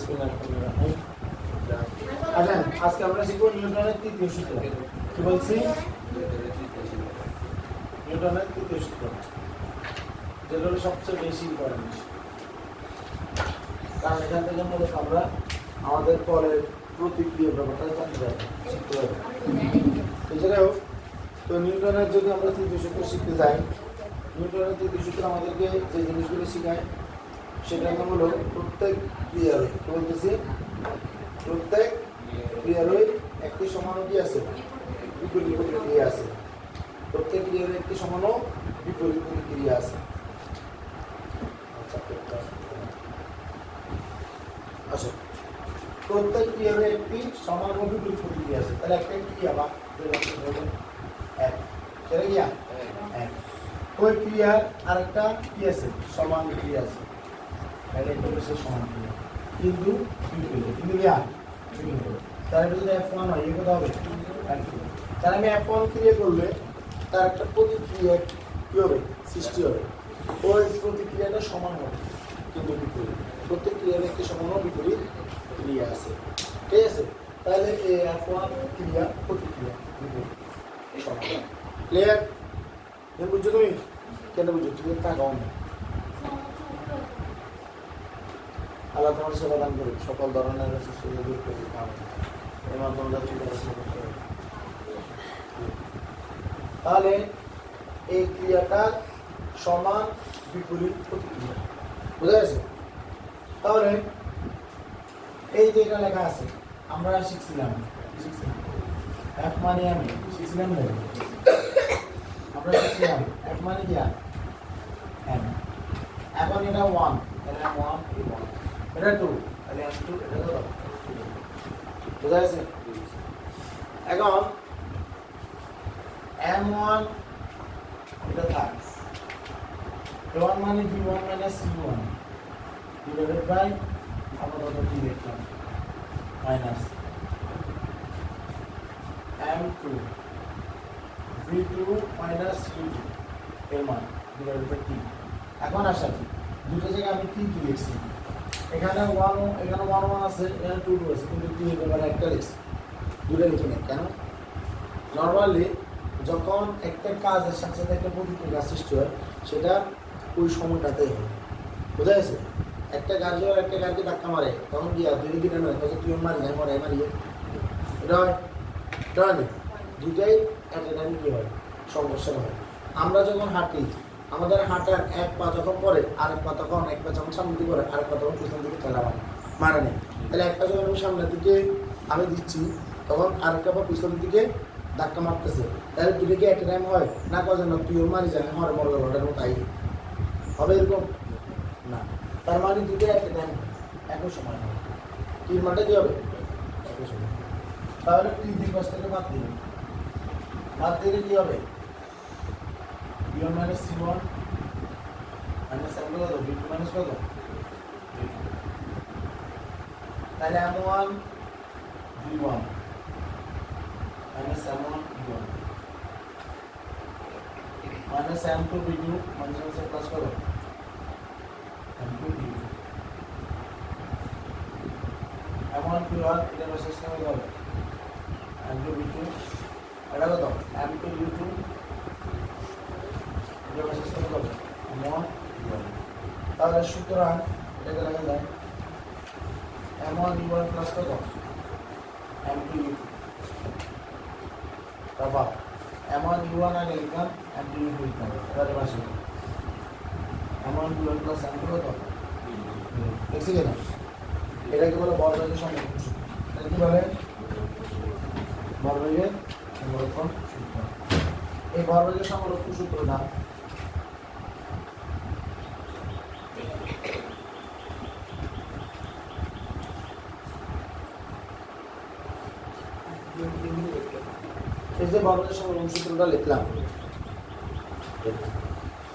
বিসমিল্লাহিররহমানিররহিম আসেন আজকে আমরা শিখব নিউটনের তৃতীয় সূত্র। কি বলছি? নিউটনের তৃতীয় সূত্র। যেটা সবচেয়ে বেশি ইম্পর্টেন্ট কারণ এখান থেকে মূলত আমরা আমাদের পরের প্রতিক্রিয়া ব্যাপারটা জানতে পারব, শিখতে পারব। এছাড়াও তো নিউটনের যদি আমরা তৃতীয় সূত্র শিখতে যাই, নিউটনের তৃতীয় সূত্র আমাদেরকে যে জিনিসগুলো শেখায় নাম হলো প্রত্যেক ক্রিয়ারই বলতেছি? প্রত্যেক ক্রিয়ারই একটি সমানও কি আছে বিপরীত প্রতিক্রিয়া আছে। প্রত্যেক ক্রিয়ার একটি সমানও বিপরীত প্রতিক্রিয়া আছে। আচ্ছা, প্রত্যেক ক্রিয়ার একটি সমান ও বিপরীত প্রতিক্রিয়া আছে। তাহলে একটা ক্রিয়া বা এক। সেটা কি? এক? ওই ক্রিয়ার আরেকটা কি আছে? সমান ক্রিয়া আছে। এটা হচ্ছে সমান কিন্তু বিপরীত কিন্তু ইয়া বিপরীত তাহলে এটা যদি এফ ওয়ান হয়, এ কথা হবে? তাহলে আমি এফ ওয়ান ক্রিয়া করলে তার একটা প্রতিক্রিয়া কি হবে? সৃষ্টি হবে। ওই প্রতিক্রিয়াটা সমান হবে, কিন্তু বিপরীত। প্রত্যেক ক্রিয়ার একটি সমান বিপরীত ক্রিয়া আছে। ঠিক আছে? তাহলে এই এফ ওয়ান ক্রিয়া, প্রতিক্রিয়া, বিপরীত। সমান ক্লিয়ার বুঝছ তুমি? কেন বুঝছ? তুমি তাকাও না। আল্লাহ তোমার সেবা দান করুক। সকল ধরনের সুস্থতা দূর করে এই মাধ্যমে। তাহলে এই ক্রিয়াটা সমান বিপরীত প্রতিক্রিয়া। বুঝা গেছে? তাহলে এই যে এটা লেখা আছে, আমরা শিখছিলাম। এক মানে আমি। শিখছিলাম না আমরা শিখছিলাম এক মানে কি এখন এটা ওয়ান এম ওয়ান ওয়ান এটা টু তাহলে এম টু এটা কত বোঝা এখন এম ওয়ান এটা থাক ওয়ান মানে v one minus c one divided by আপাতত কি লিখলাম minus m two v two minus u two এর মান ডিভাইডেড বাই টি এখন আসা দুটো জায়গায় আমি কি কি লিখছি এখানে ওয়ান এখানে ওয়ান ওয়ান আছে, এখানে টু টু আছে, কিন্তু কি ব্যাপারে একটা লিখছি দুটো লিখি না কেন? নর্মালি যখন একটা কাজের সাথে সাথে একটা প্রতিক্রিয়া সৃষ্টি হয়, সেটা ওই সময়টাতেই হয়। বোঝা গেছে? একটা গাছ যখন একটা গাছকে ধাক্কা মারে, তখন কি আর? দুই দিনে নয় তখন তুই মারি যায় মরে, মারিয়ে। এটা হয়? এটা হয় না? দুটাই একটা টাইম কি হয়? সমস্যা হয়। আমরা যখন হাঁটি আমাদের হাঁটার এক পা যখন পরে আরেক পা তখন, এক পা যখন সামনের দিকে পরে আরেক পা তখন পিছন দিকে খেলা মানে মারে নেই তাহলে একটা যখন আমি সামনের দিকে আমি দিচ্ছি, তখন আরেকটা পা পিছনের দিকে ধাক্কা মারতেছে। তাহলে দুটো কি একটা টাইম হয়? না কজন না তুইও মারি যাবে মরে মরে ওটার মতো তাই হবে এরকম? না। তার মানে দুটো একটা টাইম একই সময় হবে তিন মাঠে কি হবে? একই সময়। তাহলে তুই দুই পাশ থেকে বাদ দিবি বাদ দিলে কি হবে? B one minus c one minus m কত? বি টু মাইনাস তাহলে m one b one. Minus m one b one. Minus m two b two minus plus কত? M two b m one b one এটা কেমন হবে? M two B two এটা কত? M two you two এটা শেষ কেমন হবে এম ওয়ান বি ওয়ান তাহলে সুতরাং এটাকে লেখা যায় m one b one plus কত? এম টু ইউ তারপর এম ওয়ান ইউ ওয়ান আগে লিখলাম এম টু ইউ লিখলাম। এবারে পাশে। M one b one plus m two কত? দেখছি কেন? এটাকে বলে বর্গের সংরক্ষণ এটা কি বলে বর্গের সংরক্ষণ সূত্র। এই বর্গের সংরক্ষণ সূত্রটা এই যে বর্গের সংরক্ষণ সূত্রটা লিখলাম।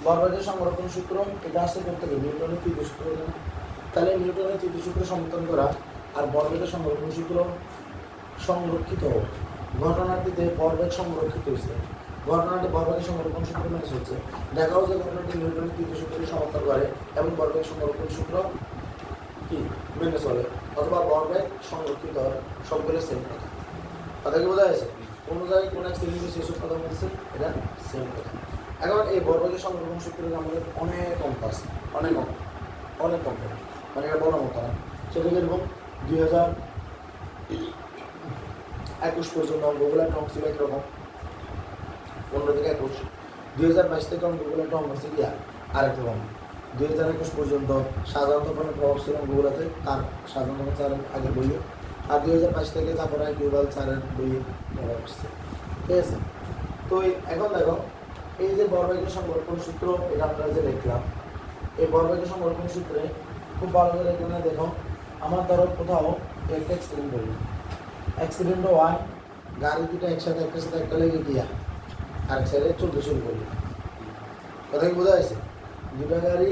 বর্গের সংরক্ষণ সূত্র, এটা আসতে করতে হবে নিউটনের তৃতীয় সূত্র তাহলে নিউটনের তৃতীয় সূত্র সমর্থন করা আর বর্গের সংরক্ষণ সূত্র সংরক্ষিত। ঘটনাটিতে বর্গের সংরক্ষিত হয়েছে। ঘটনাটি বর্গের সংরক্ষণ সূত্র মেনে চলছে দেখা হচ্ছে ঘটনাটি নিউটনের তৃতীয় সূত্রকে সমর্থন করে এবং বর্গের সংরক্ষণ সূত্র কি? মেনে চলে। অথবা ভরবেগ সংরক্ষিত সবগুলো সেম কথা। কথা কি বোঝা গেছে? কোনো জায়গায় কোনো এক শ্রেণীতে সেসব কথা বলছে, এটা সেম কথা। এখন এই বর্গের সংরক্ষণ সূত্রের আমাদের অনেক অঙ্ক আছে, অনেক অঙ্ক অনেক অঙ্ক। মানে এটা বড় মতো না সেটা কীরকম দুই হাজার একুশ পর্যন্ত অঙ্কগুলো একটা ছিল একরকম পনেরো থেকে একুশ। দুই হাজার বাইশ থেকে অঙ্কগুলো একটা অঙ্ক গিয়া আরেক রকম দুই হাজার একুশ পর্যন্ত সাধারণত কোনো প্রভাব ছিল অঙ্কগুলোতে তার সাধারণত চারের আগের বইয়ে। আর দুই হাজার বাইশ থেকে জাফরা চারের বইয়ে প্রভাব আসছে ঠিক আছে? তো এখন দেখো, এই যে বর্বাইকের সংরক্ষণ সূত্র, এটা আমরা যে দেখলাম, এই বর্বাইকের সংরক্ষণ সূত্রে খুব ভালো করে এখানে দেখো, আমার ধরো কোথাও একটা অ্যাক্সিডেন্ট হইল অ্যাক্সিডেন্ট হয়, গাড়ি দুটো একসাথে একটা সাথে একটা লেগে গিয়া আর এক সাইডে চলতে শুরু করল। কথা কি বোঝা যাচ্ছে? দুটো গাড়ি,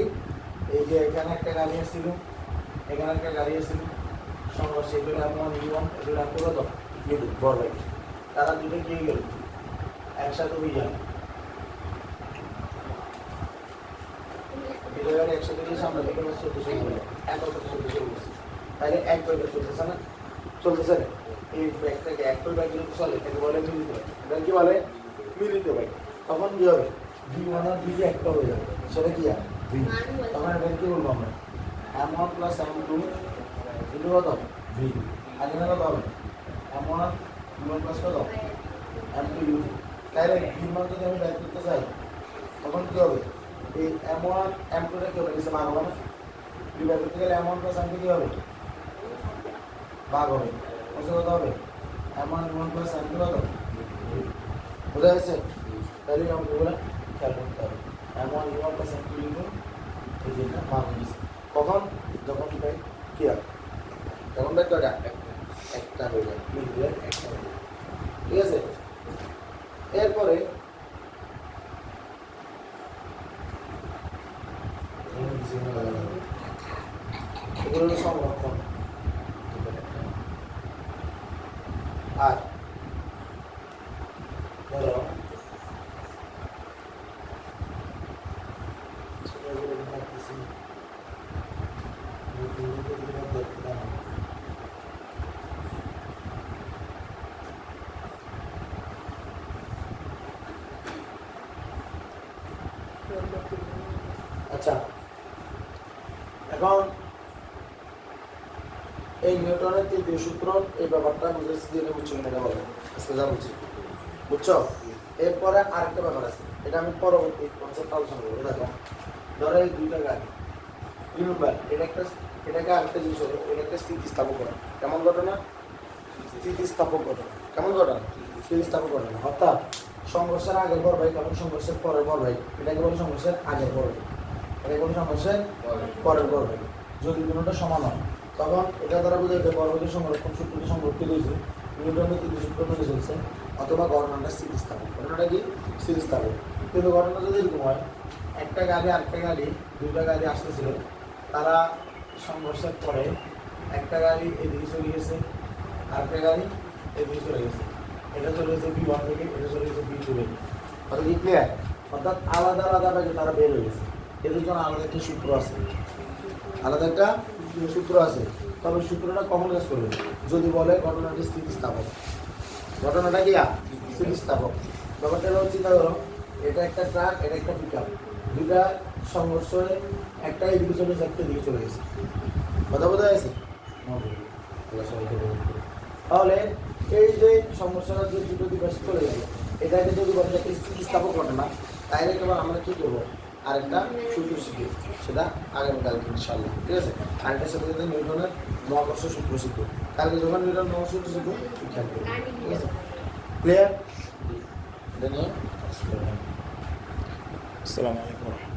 এই যে এখানে একটা গাড়ি আসছিল, এখানে একটা গাড়ি আসছিল সংঘর্ষ এগুলো এগুলো বড় ভাই তারা দুটো গিয়ে গেল একসাথে একসাথে গিয়ে সামনে থেকে বাস চলতে শুরু করল এক চলতে শুরু করছে তাহলে এক ব্যাগে চলতেছে না? চলতেছে না। এই ব্যাগটাকে এক ব্যাগ যদি চলে? বলে মিলিত ব্যাগ এটা কি বলে? মিলিত ব্যাগ তখন কি হবে? ওয়ান আর ভি একটা হয়ে যাবে। সেটা কি আর তখন এটাকে কি বলব আমরা? M one plus m two into কত ভি আর এখানে কত হবে m one u one plus কত এম টু ইউ তাহলে ভির মান যদি আমি বের করতে চাই তখন কি হবে? এই এম ওয়ান এম টুটা কি হবে? নিচে ভাগ হবে না? ভি বের করতে গেলে m one plus m two কি হবে? ভাগ হবে। কত কত হবে? M one u one plus m two কত বোঝা যাচ্ছে তাহলে অঙ্কগুলো খেয়াল করতে হবে। M one u one plus m two into এই ভাগ হয়ে গেছে। কখন? যখন ভাই কি তখন ভাই কয়টা একটা হয়ে যায়, একটা হয়ে যায়। ঠিক আছে? এরপরে এগুলো হলো সংরক্ষণ আর ধরো ছেলেগুলো ভাবতেছি দেখলাম আচ্ছা। এখন এই নিউটনের তৃতীয় সূত্র, এই ব্যাপারটা বুঝেছি যে বুঝছ এটা বলো। আজকে যা বুঝছি। বুঝছ? এরপরে আরেকটা ব্যাপার আছে। এটা আমি পরবর্তী কনসেপ্ট আলোচনা করব। দেখো, ধরো এই দুইটা গাড়ি। রিমেম্বার এটা একটা এটাকে আরেকটা জিনিস হলো, এটা একটা স্থিতিস্থাপক ঘটনা। কেমন ঘটনা? স্থিতিস্থাপক ঘটনা। কেমন ঘটনা? স্থিতিস্থাপক ঘটনা। অর্থাৎ সংঘর্ষের আগের বর ভাই এবং সংঘর্ষের পরের বর ভাই এটাকে বলে সংঘর্ষের আগের বর ভাই এটাকে বলে সংঘর্ষের পরের ভাই যদি দুটোটা সমান হয়, তখন এটা দ্বারা বোঝা যায় বর্গের সংরক্ষণ সূত্রটি সংরক্ষিত হয়েছে। নিউটনের তৃতীয় সূত্র মেনে চলছে, অথবা ঘটনাটা স্থিতিস্থাপক ঘটনাটা কি? স্থিতিস্থাপক কিন্তু ঘটনা যদি এরকম হয়, একটা গাড়ি আরেকটা গাড়ি, দুইটা গাড়ি আসতেছিল, তারা সংঘর্ষের পরে একটা গাড়ি এদিকে চলে গেছে আরেকটা গাড়ি এদিকে চলে গেছে। এটা চলে গেছে বি ওয়ান থেকে, এটা চলে গেছে বি টু থেকে। কি ক্লিয়ার অর্থাৎ আলাদা আলাদা তারা বের হয়ে গেছে। এদের জন্য আলাদা একটা সূত্র আছে। আলাদা একটা সূত্র আছে। তবে সূত্রটা কখন কাজ করবে? যদি বলে ঘটনাটি স্থিতিস্থাপক। ঘটনাটা কি? স্থিতিস্থাপক। ব্যাপারটা হলো, চিন্তা করো, এটা একটা ট্রাক, এটা একটা পিক আপ দুইটা সংঘর্ষ হয়ে একটা এদিকে চলে একটা চলে গেছে। কথা বরকত করুক। তাহলে এই যে সমস্যাটা যে দুটো দিবসে চলে গেল, এটাকে যদি বলে একটা স্থিতিস্থাপক ঘটনা তাইলে এবার আমরা কি করব? আরেকটা শুক্র সিদ্ধি সেটা আগামীকাল ইনশাল্লাহ ঠিক আছে? আরেকটা সেটা যেটা নিউটনের মহাকর্ষ শুক্র সিদ্ধ কালকে যখন নিউটন মহাকর্ষ শুক্র সিদ্ধ ঠিক খেয়াল ঠিক আছে? ক্লিয়ার এটা নিয়ে আসসালামু আলাইকুম